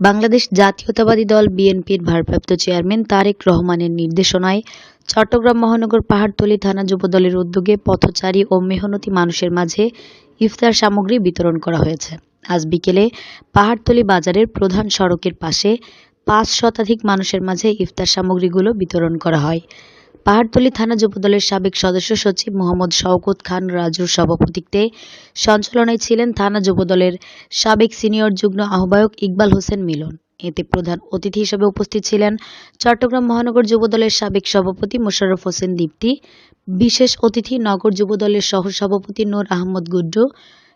বাংলাদেশ জাতীয়তাবাদী দল বিএনপির ভারপ্রাপ্ত চেয়ারম্যান তারেক রহমানের নির্দেশনায় চট্টগ্রাম মহানগর পাহাড়তলী থানা যুবদলের উদ্যোগে পথচারী ও মেহনতি মানুষের মাঝে ইফতার সামগ্রী বিতরণ করা হয়েছে। আজ বিকেলে পাহাড়তলী বাজারের প্রধান সড়কের পাশে পাঁচ শতাধিক মানুষের মাঝে ইফতার সামগ্রীগুলো বিতরণ করা হয়। পাহাড়তলী থানা যুবদলের সাবেক সদস্য সচিব মোহাম্মদ শওকত খান রাজুর সভাপতিত্বে সঞ্চালনায় ছিলেন থানা যুবদলের সাবেক সিনিয়র যুগ্ম আহ্বায়ক ইকবাল হোসেন মিলন। এতে প্রধান অতিথি হিসেবে উপস্থিত ছিলেন চট্টগ্রাম মহানগর যুবদলের সাবেক সভাপতি মোশাররফ হোসেন দীপ্তি, বিশেষ অতিথি নগর যুবদলের সহসভাপতি নূর আহমদ গুড্ডু,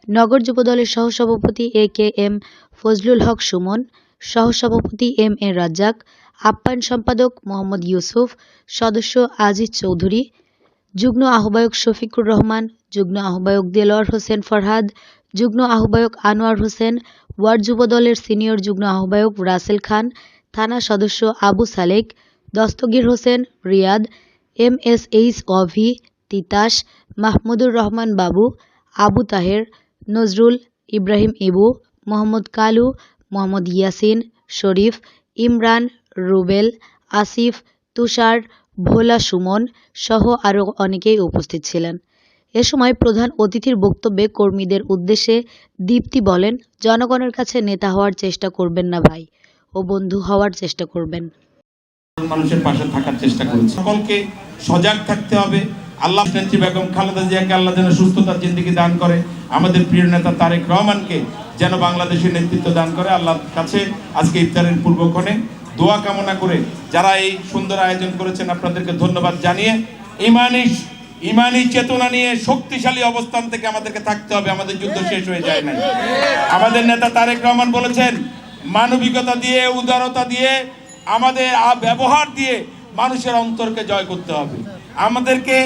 নগর যুবদলের সহসভাপতি A K M Fazlul Haque Sumon, সহসভাপতি এম এ রাজ্জাক আপ্যায়ন সম্পাদক মোহাম্মদ ইউসুফ, সদস্য আজিজ চৌধুরী, যুগ্ম আহ্বায়ক শফিকুর রহমান, যুগ্ম আহ্বায়ক দেলোয়ার হোসেন ফরহাদ, যুগ্ম আহ্বায়ক আনোয়ার হোসেন, ওয়ার্ড যুব দলের সিনিয়র যুগ্ম আহ্বায়ক রাসেল খান, থানা সদস্য Abu Salek, Dastagir Hossain, Riyad M S H Ovi Titas, Mahmudur Rahman Babu, Abu Taher, Nazrul Ibrahim Ibu, Mohammad Kalu, Mohammad Yasin, শরীফ, ইমরান রুবেল, আসিফ, তুষার, ভোলা সুমন সহ আরও অনেকেই উপস্থিত ছিলেন। এ সময় প্রধান অতিথির বক্তব্যে কর্মীদের উদ্দেশ্যে দীপ্তি বলেন, জনগণের কাছে নেতা হওয়ার চেষ্টা করবেন না ভাই ও বন্ধু হওয়ার চেষ্টা করবেন। মানুষের পাশে থাকার চেষ্টা করেছি সকলকে সজাগ থাকতে হবে। আল্লাহ বেগম খালেদা জিয়াকে আল্লাহ যেন সুস্থতার জিন্দিগি দান করে। আমাদের প্রিয় নেতা তারেক রহমানকে যেন বাংলাদেশের নেতৃত্ব দান করে। আল্লাহর কাছে আজকে ইফতারের পূর্বক্ষণে দোয়া কামনা করে যারা এই সুন্দর আয়োজন করেছেন, আপনাদেরকে ধন্যবাদ জানিয়ে ইমানি ইমানি চেতনা নিয়ে শক্তিশালী অবস্থান থেকে আমাদেরকে থাকতে হবে। আমাদের যুদ্ধ শেষ হয়ে যায় নাই। আমাদের নেতা তারেক রহমান বলেছেন, মানবিকতা দিয়ে, উদারতা দিয়ে, আমাদের ব্যবহার দিয়ে মানুষের অন্তরকে জয় করতে হবে। আমাদেরকে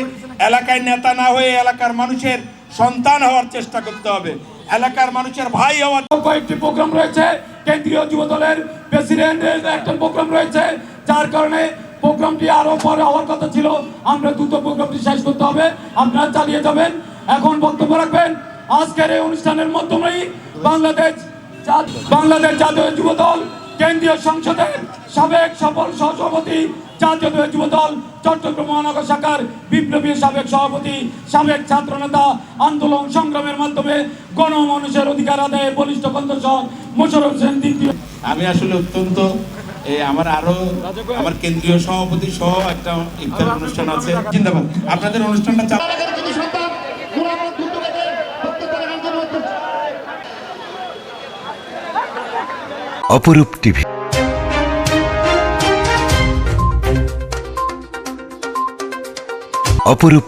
এলাকায় নেতা না হয়ে এলাকার মানুষের সন্তান হওয়ার চেষ্টা করতে হবে। এলাকার মানুষের ভাই হওয়ার কয়েকটি প্রোগ্রাম রয়েছে। কেন্দ্রীয় যুব দলের প্রেসিডেন্টের একটা প্রোগ্রাম রয়েছে, যার কারণে প্রোগ্রামটি আরও পরে হওয়ার কথা ছিল। আমরা দ্রুত প্রোগ্রামটি শেষ করতে হবে, আপনারা চালিয়ে যাবেন। এখন বক্তব্য রাখবেন, আজকের এই অনুষ্ঠানের মাধ্যমেই বাংলাদেশ বাংলাদেশ জাতীয় যুব দল কেন্দ্রীয় সংসদের সাবেক সফল সহসভাপতি জাতীয় যুব দল চট্টগ্রাম মহানগর শাখার বিপ্লবী সাবেক সভাপতি সাবেক ছাত্র নেতা আন্দোলন সংগ্রামের মাধ্যমে গণমানুষের অধিকার আদায়ে বলিষ্ঠ কণ্ঠস্বর মোশারফ হোসেন দ্বিতীয়। আমি আসলে অত্যন্ত আমার আরও আমার কেন্দ্রীয় সভাপতি সহ একটা ইফতার অনুষ্ঠান আছে। জিন্দাবাদ। আপনাদের অনুষ্ঠানটা চালু অপরূপ টিভি। অপরূপ